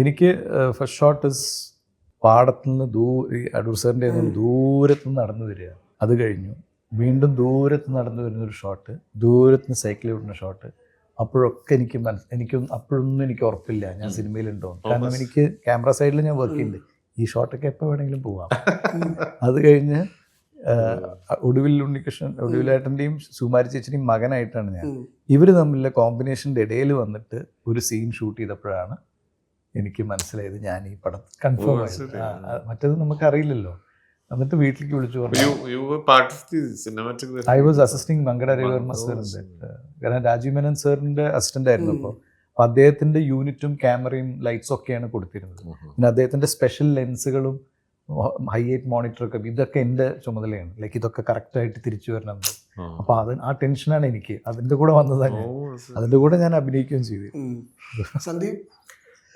എനിക്ക് first shot is പാടത്തു നിന്ന് ദൂ ഈ അടൂർ സാറിന്റെ ദൂരത്ത് നിന്ന് നടന്നു വരിക. അത് കഴിഞ്ഞു. വീണ്ടും ദൂരത്ത് നടന്നു വരുന്നൊരു ഷോട്ട് ദൂരത്ത് നിന്ന് സൈക്കിൾ വിടുന്ന ഷോട്ട് അപ്പോഴൊക്കെ എനിക്ക് മനസ്സ് എനിക്കൊന്നും അപ്പോഴൊന്നും എനിക്ക് ഉറപ്പില്ല. ഞാൻ സിനിമയിലുണ്ടോ. കാരണം എനിക്ക് ക്യാമറ സൈഡിൽ ഞാൻ വർക്ക് ചെയ്യുന്നുണ്ട്. ഈ ഷോട്ടൊക്കെ എപ്പോൾ വേണമെങ്കിലും പോവാം. അത് കഴിഞ്ഞ് ഒടുവിൽ ഉണ്ണികൃഷ്ണൻ ഒടുവിലേട്ടന്റെയും സുമാരി ചേച്ചിന്റെയും മകനായിട്ടാണ് ഞാൻ. ഇവർ തമ്മിലുള്ള കോമ്പിനേഷന്റെ ഇടയിൽ വന്നിട്ട് ഒരു സീൻ ഷൂട്ട് ചെയ്തപ്പോഴാണ് എനിക്ക് മനസ്സിലായത് ഞാൻ ഈ പടം കൺഫേം ആയത്. മറ്റേത് നമുക്ക് അറിയില്ലല്ലോ എന്നിട്ട് വീട്ടിലേക്ക് വിളിച്ചു പറഞ്ഞു. You you part of the cinematic. I was assisting Mankada Ravivarma സാറിന്റെ കാരണം രാജീവ് മേനൻ സാറിന്റെ അസിസ്റ്റന്റ് ആയിരുന്നു അപ്പോൾ. അപ്പോൾ അദ്ദേഹത്തിന്റെ യൂണിറ്റും ക്യാമറയും ലൈറ്റ്സും ഒക്കെയാണ് കൊടുത്തിരുന്നത്. പിന്നെ അദ്ദേഹത്തിന്റെ സ്പെഷ്യൽ ലെൻസുകളും ഹൈ എയ്റ്റ് മോണിറ്ററൊക്കെ ഇതൊക്കെ എന്റെ ചുമതലയാണ്. ലൈക്ക് ഇതൊക്കെ കറക്റ്റായിട്ട് തിരിച്ചു വരണം അപ്പോൾ അത് ആ ടെൻഷനാണ് എനിക്ക്. അതിന്റെ കൂടെ വന്നതാണ്. അതിന്റെ കൂടെ ഞാൻ അഭിനയിക്കുകയും ചെയ്തു. സന്ദീപ്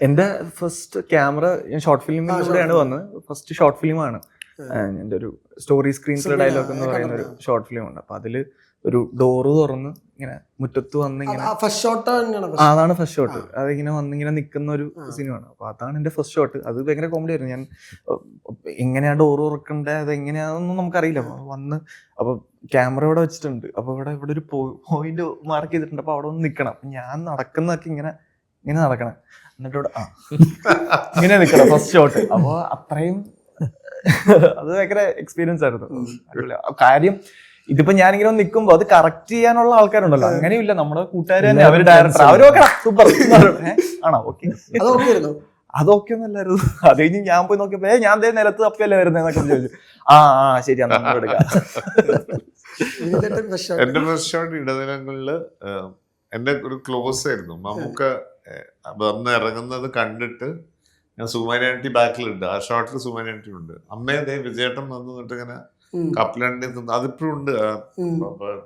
എന്റെ ഫസ്റ്റ് ക്യാമറ ഞാൻ ഷോർട്ട് ഫിലിമിലൂടെയാണ് വന്നത്. ഫസ്റ്റ് ഷോർട്ട് ഫിലിമാണ് എന്റെ ഒരു സ്റ്റോറി സ്ക്രീൻ ഡയലോഗ് എന്ന് പറയുന്ന ഒരു ഷോർട്ട് ഫിലിം ഉണ്ട്. അപ്പൊ അതിൽ ഒരു ഡോറ് തുറന്ന് ഇങ്ങനെ മുറ്റത്ത് വന്ന് ഇങ്ങനെ അതാണ് ഫസ്റ്റ് ഷോട്ട് അതിങ്ങനെ വന്നിങ്ങനെ നിൽക്കുന്ന ഒരു സിനിമയാണ് അപ്പൊ അതാണ് എന്റെ ഫസ്റ്റ് ഷോട്ട് അത് ഭയങ്കര കോമഡി ആയിരുന്നു. ഞാൻ എങ്ങനെയാ ഡോർ തുറക്കണ്ടേ? അത് എങ്ങനെയാണെന്നൊന്നും നമുക്കറിയില്ല. അപ്പൊ വന്ന് അപ്പൊ ക്യാമറ ഇവിടെ വെച്ചിട്ടുണ്ട്. അപ്പൊ ഇവിടെ ഇവിടെ ഒരു പോയിന്റ് മാർക്ക് ചെയ്തിട്ടുണ്ട്. അപ്പൊ അവിടെ ഒന്ന് നിൽക്കണം ഞാൻ നടക്കുന്നതൊക്കെ ഇങ്ങനെ ഇങ്ങനെ നടക്കണം. എന്നിട്ട് ഇവിടെ ആ. ഇങ്ങനെ നിൽക്കണം ഫസ്റ്റ് ഷോട്ട് അപ്പോൾ അത്രയും അത് ഭയങ്കര എക്സ്പീരിയൻസ് ആയിരുന്നു. കാര്യം ഇതിപ്പോ ഞാനിങ്ങനെ നിൽക്കുമ്പോ അത് കറക്റ്റ് ചെയ്യാനുള്ള ആൾക്കാരുണ്ടല്ലോ. അങ്ങനെയില്ല നമ്മുടെ കൂട്ടുകാർ തന്നെ അവർ ഡയറക്ടർ അവരൊക്കെ സൂപ്പർ ആണോ? ഓക്കെ അതൊക്കെ ഒന്നല്ലായിരുന്നു അത് കഴിഞ്ഞ് ഞാൻ പോയി നോക്കിയപ്പോ ഞാൻ ദേ നിലത്ത് തപ്പിയല്ലേ വരുന്നതെന്നൊക്കെ ചോദിച്ചു. ആ ആ ശരി. എന്റെ ഫസ്റ്റ് ഷോട്ട് ഇടദിനങ്ങളിൽ ഏഹ്, എന്റെ ഒരു ക്ലോസ് ആയിരുന്നു. മമ്മൂക്ക വന്ന് ഇറങ്ങുന്നത് കണ്ടിട്ട് ഞാൻ സുമാനാന്റി ബാക്കിലുണ്ട്. ആ ഷോട്ടിൽ സുമാനാന്റി ഉണ്ട്. അമ്മയെ ദേ വിജയേട്ടൻ വന്നു നിന്നിട്ട് ഇങ്ങനെ. കപ്പലണ്ടി തിന്ന് അതിപ്പോഴും ഉണ്ട്.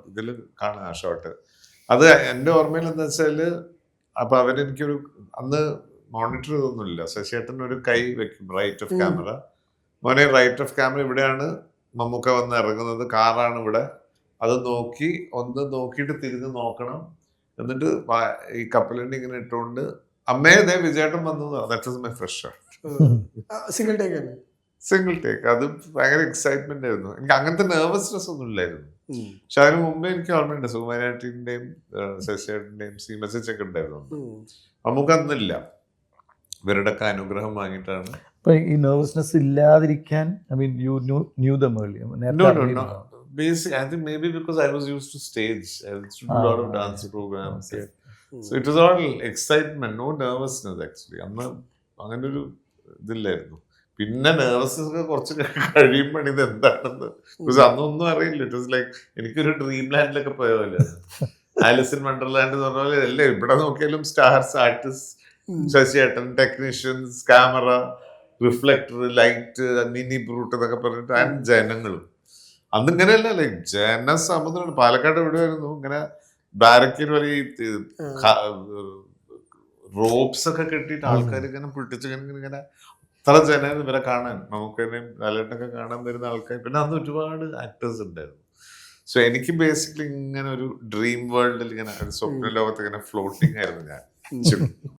ഇതിൽ കാണാം ആ ഷോട്ട് അത് എന്റെ ഓർമ്മയിൽ എന്താ വെച്ചാൽ അപ്പൊ അവരെനിക്കൊരു അന്ന് മോണിറ്റർ ചെയ്തൊന്നുമില്ല. ശശിയേട്ടൻ ഒരു കൈ വെക്കും റൈറ്റ് ഓഫ് ക്യാമറ മോനെ റൈറ്റ് ഓഫ് ക്യാമറ ഇവിടെയാണ് മമ്മൂക്ക വന്ന് ഇറങ്ങുന്നത്. കാറാണ് ഇവിടെ. അത് നോക്കി ഒന്ന് നോക്കിയിട്ട് തിരിഞ്ഞ് നോക്കണം. എന്നിട്ട് ഈ കപ്പലണ്ടി ഇങ്ങനെ ഇട്ടുകൊണ്ട് അമ്മേ ദേ വിജയേട്ടൻ വന്നു that is my fresh shot single take ആണ് സിംഗിൾ ടേക്ക് അത് ഭയങ്കര എക്സൈറ്റ്മെന്റ് ആയിരുന്നു. എനിക്ക് അങ്ങനത്തെ നെർവസ്നെസ് ഒന്നും ഇല്ലായിരുന്നു. പക്ഷെ അതിന് മുമ്പേ എനിക്ക് ഓർമ്മയുണ്ട്. സുകുമാരേട്ടിന്റെയും ശശിയേട്ടന്റെയും സീമസിച്ചൊക്കെ ഉണ്ടായിരുന്നു ഉം. നമുക്ക് അന്നില്ല. ഇവരുടെയൊക്കെ അനുഗ്രഹം വാങ്ങിയിട്ടാണ്. ഈ nervousness ഇല്ലാതിരിക്കാൻ I mean you knew knew them early No, നേരത്തെ no, അറിഞ്ഞിരുന്നോ? no. Basic, I think maybe because I was used to stage. I used to do a lot of Ah, dance programs. okay. So it was all excitement, no nervousness actually. അന്ന് അങ്ങനെ ഒരു ഇതില്ലായിരുന്നു പിന്നെ nervousness ഒക്കെ കുറച്ച് കഴിയുമ്പോൾ ഇത് എന്താണെന്ന് because അന്നൊന്നും അറിയില്ല ഇറ്റ് വാസ് ലൈക്ക് എനിക്കൊരു ഡ്രീം ലാൻഡിലൊക്കെ പോയ പോലെ ഇൻ വണ്ടർലാൻഡ് എന്ന് പറഞ്ഞ പോലെ അല്ലേ ഇവിടെ നോക്കിയാലും സ്റ്റാർസ് ആർട്ടിസ്റ്റ് ഉം. ശശിയേട്ടൻ technicians camera reflector light mini brute എന്നൊക്കെ പറഞ്ഞിട്ട് ആൻഡ് ജനങ്ങളും അന്ന് ഇങ്ങനെയല്ല ലൈക്ക് ജനസമുദ്രമാണ് പാലക്കാട് വരുന്നു ഇങ്ങനെ ബാരക്കിൽ വരെ റോപ്സ് ഒക്കെ കെട്ടിട്ട് ആൾക്കാർ ഇങ്ങനെ പൊട്ടിച്ച് ഇങ്ങനെ അത്ര ജനം ഇവരെ കാണാൻ. നമുക്ക് ലാലേട്ടനൊക്കെ കാണാൻ വരുന്ന ആൾക്കാർ പിന്നെ അന്ന് ഒരുപാട് ആക്ടേഴ്സ് ഉണ്ടായിരുന്നു. സോ എനിക്ക് ബേസിക്കലി ഇങ്ങനെ ഒരു ഡ്രീം വേൾഡിൽ ഇങ്ങനെ ഒരു സ്വപ്ന ലോകത്ത് ഇങ്ങനെ ഫ്ലോട്ടിങ് ആയിരുന്നു ഞാൻ.